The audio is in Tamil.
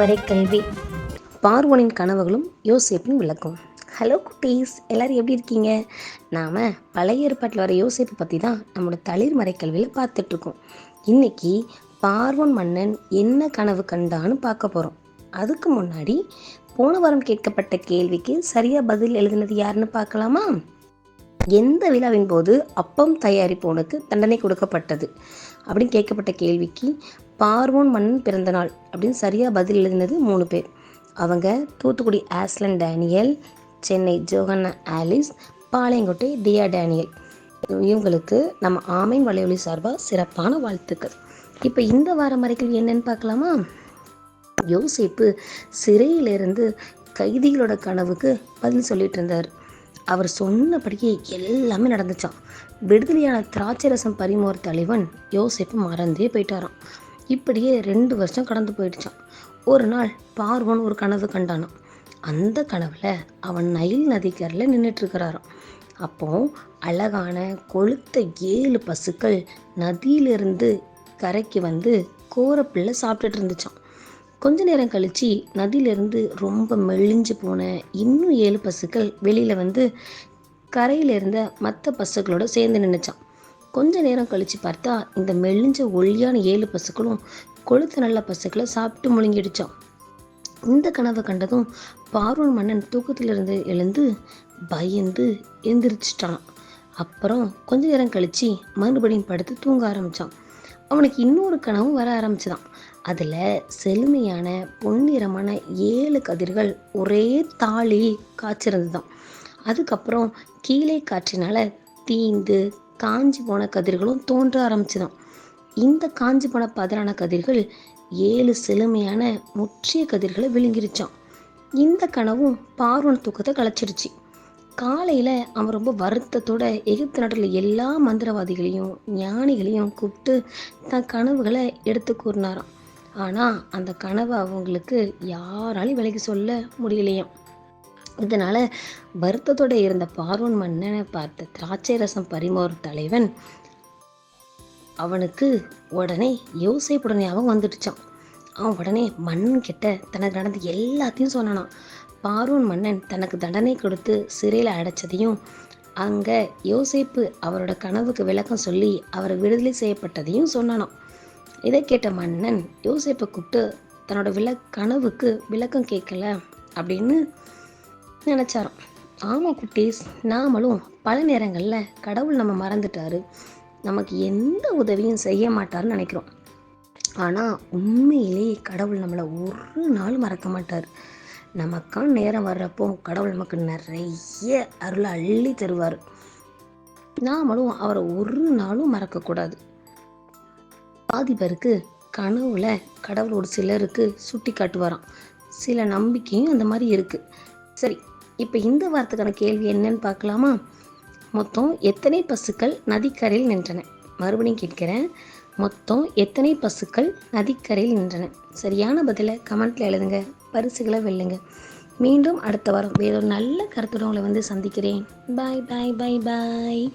மறைக்கல்வி பார்வனின் கனவுகளும் யோசிப்பின் விளக்கம். ஹலோ குட்டீஸ் எல்லாரும் எப்படி இருக்கீங்க? நாம் பழைய ஏற்பாட்டில் வர யோசிப்பை பற்றி தான் நம்மளோட தளிர் மறைக்கல்வியில் பார்த்துட்ருக்கோம் இன்னைக்கு பார்வன் மன்னன் என்ன கனவு கண்டான்னு பார்க்க போகிறோம் அதுக்கு முன்னாடி போன வாரம் கேட்கப்பட்ட கேள்விக்கு சரியாக பதில் எழுதினது யாருன்னு பார்க்கலாமா? எந்த விழாவின் போது அப்பம் தயாரிப்பவனுக்கு தண்டனை கொடுக்கப்பட்டது? அப்படின்னு கேட்கப்பட்ட கேள்விக்கு பார்வோன் மன்னன் பிறந்த நாள் அப்படின்னு சரியாக பதில் எழுதினது மூணு பேர். அவங்க Thoothukudi ஆஸ்லன் Daniel Chennai Johanna Alice Palayamkottai டியா டேனியல். இவங்களுக்கு நம்ம ஆமைன் வலையொலி சார்பாக சிறப்பான வாழ்த்துக்கள். இப்போ இந்த வார மறைகள் என்னன்னு பார்க்கலாமா? யோசிப்பு சிறையிலிருந்து கைதிகளோட கனவுக்கு பதில் சொல்லிட்டு இருந்தார். அவர் சொன்னபடியே எல்லாமே நடந்துச்சான் விடுதலையான திராட்சை ரசம் பரிமோர் தலைவன் யோசிப்பு மறந்தே போயிட்டாராம். இப்படியே ரெண்டு வருஷம் கடந்து போயிடுச்சான் ஒரு நாள் பார்வன் ஒரு கனவு கண்டானான் அந்த கனவுல அவன் நைல் நதிக்கரில் நின்றுட்டு இருக்கிறாராம் அப்போ அழகான கொளுத்த ஏழு பசுக்கள் நதியிலிருந்து கரைக்கு வந்து கோரப்பிள்ளை சாப்பிட்டுட்டு இருந்துச்சான் கொஞ்ச நேரம் கழிச்சு நதியிலிருந்து ரொம்ப மெலிஞ்சு போன இன்னும் ஏழு பசுக்கள் வெளியில் வந்து கரையில் இருந்த மற்ற பசுக்களோட சேர்ந்து நின்றுச்சான் கொஞ்ச நேரம் கழித்து பார்த்தா இந்த மெலிஞ்ச ஒல்லியான ஏழு பசுக்களும் கொளுத்த நல்ல பசுக்களை சாப்பிட்டு முழுங்கிடுச்சான் இந்த கனவை கண்டதும் பார்வன் மன்னன் தூக்கத்திலிருந்து எழுந்து பயந்து எந்திரிச்சிட்டான். அப்புறம் கொஞ்ச நேரம் கழித்து மறுபடியும் படுத்து தூங்க ஆரம்பித்தான் அவனுக்கு இன்னொரு கனவும் வர ஆரம்பிச்சுதான். அதில் செழுமையான பொன்னிறமான ஏழு கதிர்கள் ஒரே தாளி காய்ச்சிருந்துதான் அதுக்கப்புறம் கீழே காற்றினால தீந்து காஞ்சி போன கதிர்களும் தோன்ற ஆரம்பிச்சுதான். இந்த காஞ்சி போன பதறான கதிர்கள் ஏழு செழுமையான முற்றிய கதிர்களை விழுங்கிருச்சான் இந்த கனவும் பார்வன் தூக்கத்தை கலைச்சிருச்சு. காலையில் அவன் ரொம்ப வருத்தத்தோட எகிப்து நாட்டில் எல்லா மந்திரவாதிகளையும் ஞானிகளையும் கூப்பிட்டு தன் கனவுகளை எடுத்து கூறினாராம். ஆனால் அந்த கனவை அவங்களுக்கு யாராலையும் விலைக்கு சொல்ல முடியலையாம். இதனால் வருத்தத்தோட இருந்த பார்வன் மன்னனை பார்த்த திராட்சை ரசம் பரிமாறும் தலைவன் அவனுக்கு உடனே யோசிப்புட ஞாபகம் வந்துடுச்சான் அவன் உடனே மன்னன் கிட்ட தனக்கு நடந்த எல்லாத்தையும் சொன்னானான் பார்வன் மன்னன் தனக்கு தண்டனை கொடுத்து சிறையில் அடைச்சதையும் அங்கே யோசிப்பு அவரோட கனவுக்கு விளக்கம் சொல்லி அவர் விடுதலை செய்யப்பட்டதையும் சொன்னானான் இதை கேட்ட மன்னன் யோசிப்பை கூப்பிட்டு தன்னோட விள கனவுக்கு விளக்கம் கேட்கல அப்படின்னு நினச்சாராம். ஆமாம் குட்டீஸ் நாமளும் பல நேரங்களில் கடவுள் நம்ம மறந்துட்டாரு. நமக்கு எந்த உதவியும் செய்ய மாட்டாருன்னு நினைக்கிறோம். ஆனால் உண்மையிலேயே கடவுள் நம்மளை ஒரு நாள் மறக்க மாட்டார். நமக்கான நேரம் வர்றப்போ கடவுள் நமக்கு நிறைய அருளை அள்ளி தருவார். நாமளும் அவரை ஒரு நாளும் மறக்கக்கூடாது. பாதி பேருக்கு கனவுல கடவுள் ஒரு சிலருக்கு சுட்டி காட்டுவாராம். சில நம்பிக்கையும் அந்த மாதிரி இருக்குது சரி இப்போ இந்த வாரத்துக்கான கேள்வி என்னன்னு பார்க்கலாமா? மொத்தம் எத்தனை பசுக்கள் நதிக்கரையில் நின்றன? மறுபடியும் கேட்கிறேன். மொத்தம் எத்தனை பசுக்கள் நதிக்கரையில் நின்றன? சரியான பதிலை கமெண்ட்டில் எழுதுங்க. பரிசுகளை வெல்லுங்க. மீண்டும் அடுத்த வாரம் வேறொரு நல்ல கருத்துடன் உங்களை வந்து சந்திக்கிறேன். பாய் பாய் பாய் பாய்